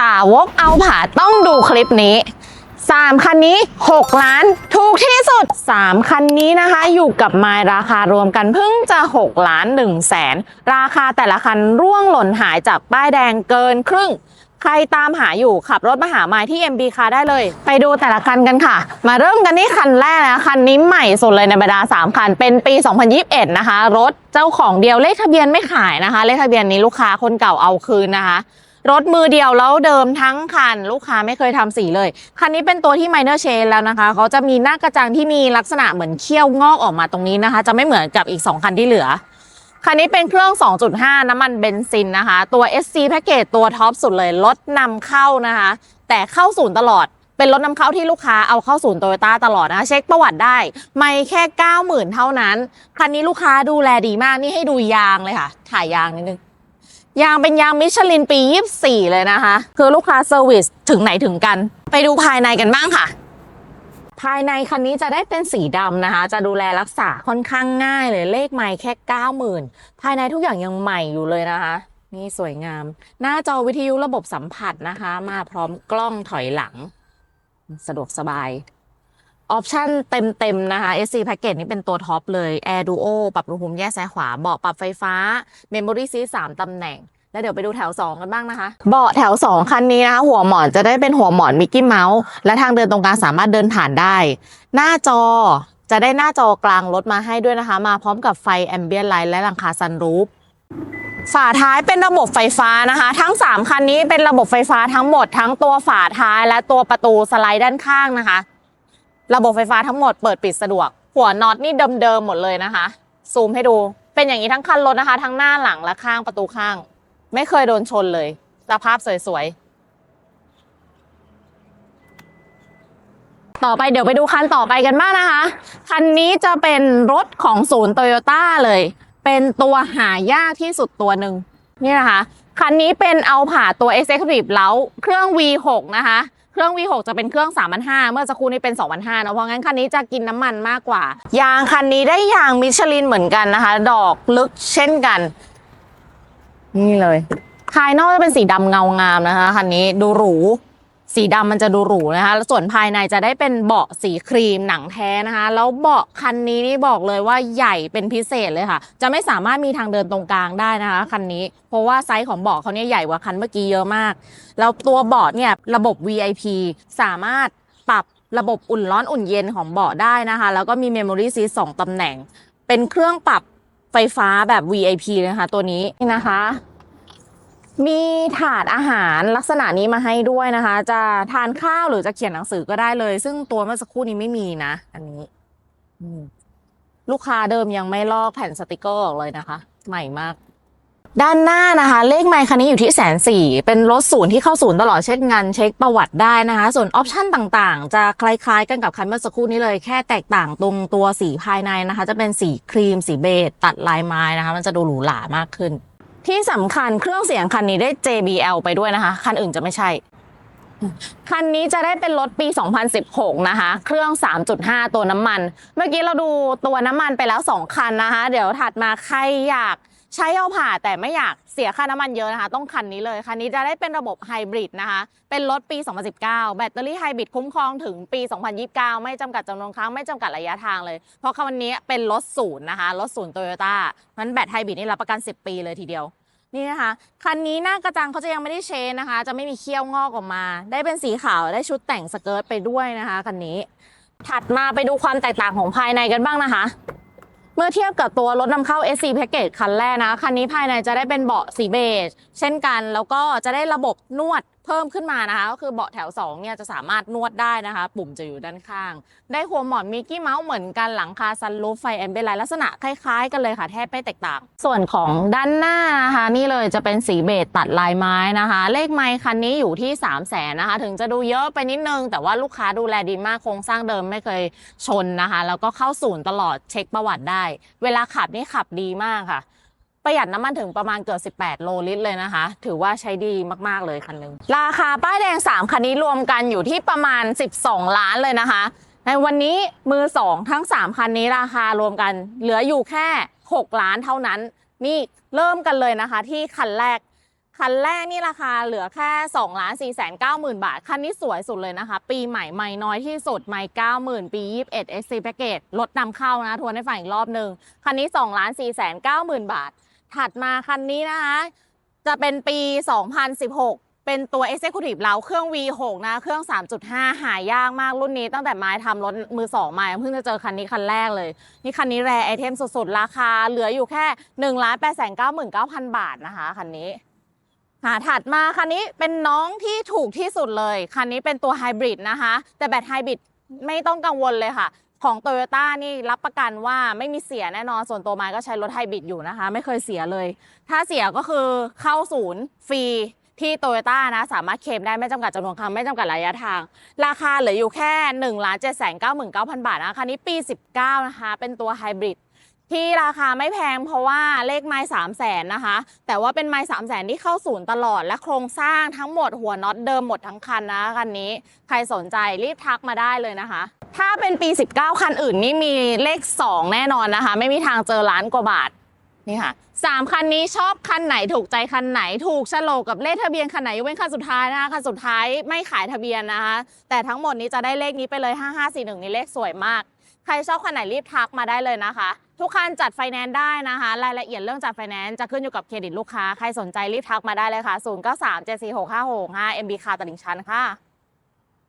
สาวกเอาผาต้องดูคลิปนี้ 3 คันนี้ 6 ล้าน ถูกที่สุด 3 คันนี้นะคะ อยู่กับไมล์ราคารวมกันเพิ่งจะ 6 ล้าน1แสน ราคาแต่ละคันร่วงหล่นหายจากป้ายแดงเกินครึ่ง ใครตามหาอยู่ขับรถมาหาไมล์ที่ MB คาได้เลย ไปดูแต่ละคันกันค่ะ มาเริ่มกันที่คันแรกนะคันนี้ใหม่สุดเลยในบรรดา 3 คัน เป็นปี 2021 นะคะ รถเจ้าของเดียวเลขทะเบียนไม่ขายนะคะ เลขทะเบียนนี้ลูกค้าคนเก่าเอาคืนนะคะ รถมือเดียวแล้วเดิมทั้งคัน ลูกค้าไม่เคยทำสีเลย คันนี้เป็นตัวที่ minor change แล้วนะคะ เขาจะมีหน้ากระจังที่มีลักษณะเหมือนเขี้ยวงอกออกมาตรงนี้นะคะ จะไม่เหมือนกับอีก 2 คันที่เหลือ คันนี้เป็นเครื่อง 2.5 น้ำมันเบนซินนะคะ ตัว SC แพ็กเกจตัวท็อปสุดเลยรถนำเข้านะคะ แต่เข้าศูนย์ตลอดเป็นรถนำเข้าที่ลูกค้าเอาเข้าศูนย์โตโยต้าตลอดนะคะเช็คประวัติได้ ไม่แค่ 90,000 เท่านั้น คันนี้ลูกค้าดูแลดีมากนี่ให้ดูยางเลยค่ะ ถ่ายยางนิดนึง ยางเป็นยางมิชลินปี 24 เลยนะคะ คือลูกค้าเซอร์วิสถึงไหนถึงกัน ไปดูภายในกันบ้างค่ะ ภายในคันนี้จะได้เป็นสีดำนะคะ จะดูแลรักษาค่อนข้างง่ายเลยเลขไม่แค่ 90,000 ภายในทุกอย่างยังใหม่อยู่เลยนะคะนี่สวยงาม หน้าจอวิทยุระบบสัมผัสนะคะ มาพร้อมกล้องถอยหลัง สะดวกสบาย ออปชั่นเต็มๆนะคะ SC Package นี่เป็นตัวท็อปเลย Air Duo ปรับอุณหภูมแยกซ้ายขวา เบาะปรับไฟฟ้า Memory Seat 3ตำแหน่ง แล้วเดี๋ยวไปดูแถว 2 กันบ้างนะคะ เบาะแถว 2 คันนี้นะคะ หัวหมอนจะได้เป็นหัวหมอนมิกกี้เมาส์และทางเดินตรงกลางสามารถเดินผ่านได้ หน้าจอจะได้หน้าจอกลางรถมาให้ด้วยนะคะ มาพร้อมกับไฟแอมเบียนไลท์และหลังคาซันรูฟฝาท้ายเป็นระบบไฟฟ้านะคะ ทั้ง 3 คันนี้เป็นระบบไฟฟ้าทั้งหมดทั้งตัวฝาท้ายและตัวประตูสไลด์ด้านข้างนะคะ ระบบไฟฟ้าทั้งหมดเปิดปิดสะดวก หัวน็อตนี่เดิมๆหมดเลยนะคะ ซูมให้ดู เป็นอย่างนี้ทั้งคันรถนะคะ ทั้งหน้าหลังและข้างประตูข้าง ไม่เคยโดนชนเลย สภาพสวยๆ ต่อไปเดี๋ยวไปดูคันต่อไปกันบ้างนะคะ คันนี้จะเป็นรถของศูนย์โตโยต้าเลย เป็นตัวหายากที่สุดตัวหนึ่งนี่นะคะ คันนี้เป็นเอาผ่าตัว Executive แล้วเครื่อง V6 นะคะเครื่อง V6 จะเป็นเครื่อง 3,500 เมื่อสักครู่นี้เป็น 2,500เนะเพราะงั้นคันนี้จะกินน้ำมันมากกว่า ยางคันนี้ได้ยางมิชลินเหมือนกันนะคะ ดอกลึกเช่นกัน นี่เลย ภายนอกจะเป็นสีดำเงางามนะคะคันนี้ดูหรู สีดำมันจะดูหรูนะคะแล้วส่วนภายในจะได้เป็นเบาะสีครีมหนังแท้นะคะ แล้วเบาะคันนี้นี่บอกเลยว่าใหญ่เป็นพิเศษเลยค่ะ จะไม่สามารถมีทางเดินตรงกลางได้นะคะคันนี้ เพราะว่าไซส์ของเบาะเขาเนี่ยใหญ่กว่าคันเมื่อกี้เยอะมาก แล้วตัวเบาะเนี่ยระบบ VIP สามารถปรับระบบอุ่นร้อนอุ่นเย็นของเบาะได้นะคะ แล้วก็มี Memory Seat สองตำแหน่ง เป็นเครื่องปรับไฟฟ้าแบบ VIP เลยนะคะตัวนี้นี่นะคะ มีถาดอาหารลักษณะนี้มาให้ด้วยนะคะ จะทานข้าวหรือจะเขียนหนังสือก็ได้เลย ซึ่งตัวเมื่อสักครู่นี้ไม่มีนะ อันนี้ลูกค้าเดิมยังไม่ลอกแผ่นสติกเกอร์ออกเลยนะคะ ใหม่มาก ด้านหน้านะคะ เลขไมค์คันนี้อยู่ที่แสนสี่เป็นรถศูนย์ที่เข้าศูนย์ตลอดเช่นงานเช็คประวัติได้นะคะ ส่วนออปชั่นต่างๆ จะคล้ายๆ กันกับคันเมื่อสักครู่นี้เลย แค่แตกต่างตรงตัวสีภายในนะคะ จะเป็นสีครีมสีเบจตัดลายไม้นะคะ มันจะดูหรูหรามากขึ้น ที่สำคัญเครื่องเสียงคันนี้ได้ JBL ไปด้วยนะคะ คันอื่นจะไม่ใช่ คันนี้จะได้เป็นรถปี 2016 นะคะ เครื่อง 3.5 ตัวน้ำมัน เมื่อกี้เราดูตัวน้ำมันไปแล้ว 2 คันนะคะ เดี๋ยวถัดมาใครอยากใช้เอาผ่าแต่ไม่อยากเสียค่าน้ำมันเยอะนะคะ ต้องคันนี้เลย คันนี้จะได้เป็นระบบไฮบริดนะคะ เป็นรถปี 2019 แบตเตอรี่ไฮบริดคุ้มครองถึงปี 2029 ไม่จำกัดจำนวนครั้ง ไม่จำกัดระยะทางเลย เพราะคันนี้เป็นรถศูนย์นะคะ รถศูนย์โตโยต้ามันแบตไฮบริดนี่รับประกัน 10 ปีเลยทีเดียว นี่นะคะ คันนี้หน้ากระจังเขาจะยังไม่ได้เชนนะคะ จะไม่มีเขี้ยวงอกออกมา ได้เป็นสีขาวได้ชุดแต่งสเกิร์ตไปด้วยนะคะคันนี้ ถัดมาไปดูความแตกต่างของภายในกันบ้างนะคะ เมื่อเทียบกับตัวรถนำเข้า SC Package คันแรกนะคันนี้ภายในจะได้เป็นเบาะสีเบจเช่นกัน แล้วก็จะได้ระบบนวดเพิ่มขึ้นมานะคะก็คือเบาะแถว2เนี่ยจะสามารถนวดได้นะคะ ปุ่มจะอยู่ด้านข้าง ได้หัวหมอนมิกกี้เมาส์เหมือนกันหลังคาซันรูฟไฟแอมเบลไลลักษณะคล้ายๆ กันเลยค่ะแทบไม่แตกต่าง ส่วนของด้านหน้านะคะนี่เลยจะเป็นสีเบจตัดลายไม้นะคะ เลขไมค์คันนี้อยู่ที่ 3 0 0แสนนะคะ ถึงจะดูเยอะไปนิดนึง แต่ว่าลูกค้าดูแลดีมากโครงสร้างเดิมไม่เคยชนนะคะ แล้วก็เข้าศูนย์ตลอดเช็คประวัติได้ เวลาขับนี่ขับดีมากค่ะ ประหยัดน้ำมันถึงประมาณเกือบ18 โลลิตรเลยนะคะ ถือว่าใช้ดีมากๆเลยคันหนึง ราคาป้ายแดง 3 คันนี้รวมกันอยู่ที่ประมาณ 12 ล้านเลยนะคะ ในวันนี้มือ 2 ทั้ง 3 คันนี้ราคารวมกันเหลืออยู่แค่ 6 ล้านเท่านั้น นี่เริ่มกันเลยนะคะ ที่คันแรก คันแรกนี่ราคาเหลือแค่2ล้าน4แสน9หมื่นบาท คันนี้สวยสุดเลยนะคะ ปีใหม่ไม่น้อยที่สุดไม่9หมื่นปี 21 SC Package รถนำเข้านะทวนให้ฟังอีกรอบหนึ่งคันนี้2ล้าน4แสน9หมื่นบาท ถัดมาคันนี้นะคะ จะเป็นปี 2016 เป็นตัว Executive เราเครื่อง V6 นะเครื่อง 3.5 หายากมากรุ่นนี้ตั้งแต่ไม้ทำรถมือสองมาเพิ่งจะเจอคันนี้คันแรกเลย นี่คันนี้แรไอเทมสุดๆ ราคาเหลืออยู่แค่ 1 8 9 9 9 0 0 บาทนะคะคันนี้หาถัดมาคันนี้เป็นน้องที่ถูกที่สุดเลย คันนี้เป็นตัวไฮบริดนะคะ แต่แบตไฮบริดไม่ต้องกังวลเลยค่ะ ของโตโยต้านี่รับประกันว่าไม่มีเสียแน่นอนส่วนตัวไม้ก็ใช้รถไฮบริดอยู่นะคะ ไม่เคยเสียเลย ถ้าเสียก็คือเข้าศูนย์ฟรีที่โตโยต้านะสามารถเคลมได้ไม่จำกัดจำนวนครั้งไม่จำกัดระยะทาง ราคาเหลืออยู่แค่1นึ่งล้านเจ็ดแสนเก้าหมื่นเก้าพันบาทนะคันนี้ปี 19 นะคะ เป็นตัวไฮบริด ที่ราคาไม่แพงเพราะว่าเลขไม้สามแสนนะคะ แต่ว่าเป็นไม้สามแสนที่เข้าศูนย์ตลอดและโครงสร้างทั้งหมดหัวน็อตเดิมหมดทั้งคันนะคันนี้ ใครสนใจรีบทักมาได้เลยนะคะ ถ้าเป็นปี 19 คันอื่นนี่มีเลข 2 แน่นอนนะคะ ไม่มีทางเจอล้านกว่าบาทนี่ค่ะสามคันนี้ชอบคันไหนถูกใจคันไหนถูกโฉลกกับเลขทะเบียนคันไหนยกเว้นคันสุดท้ายนะคะคันสุดท้ายไม่ขายทะเบียนนะคะ แต่ทั้งหมดนี้จะได้เลขนี้ไปเลย 5541 นี่เลขสวยมาก ใครชอบคันไหนรีบทักมาได้เลยนะคะ ทุกคันจัดไฟแนนซ์ได้นะคะ รายละเอียดเรื่องจัดไฟแนนซ์จะขึ้นอยู่กับเครดิตลูกค้า ใครสนใจรีบทักมาได้เลยค่ะ 0 9 3 7 4 6 5 6 5 MB คาตลิ่งชันค่ะ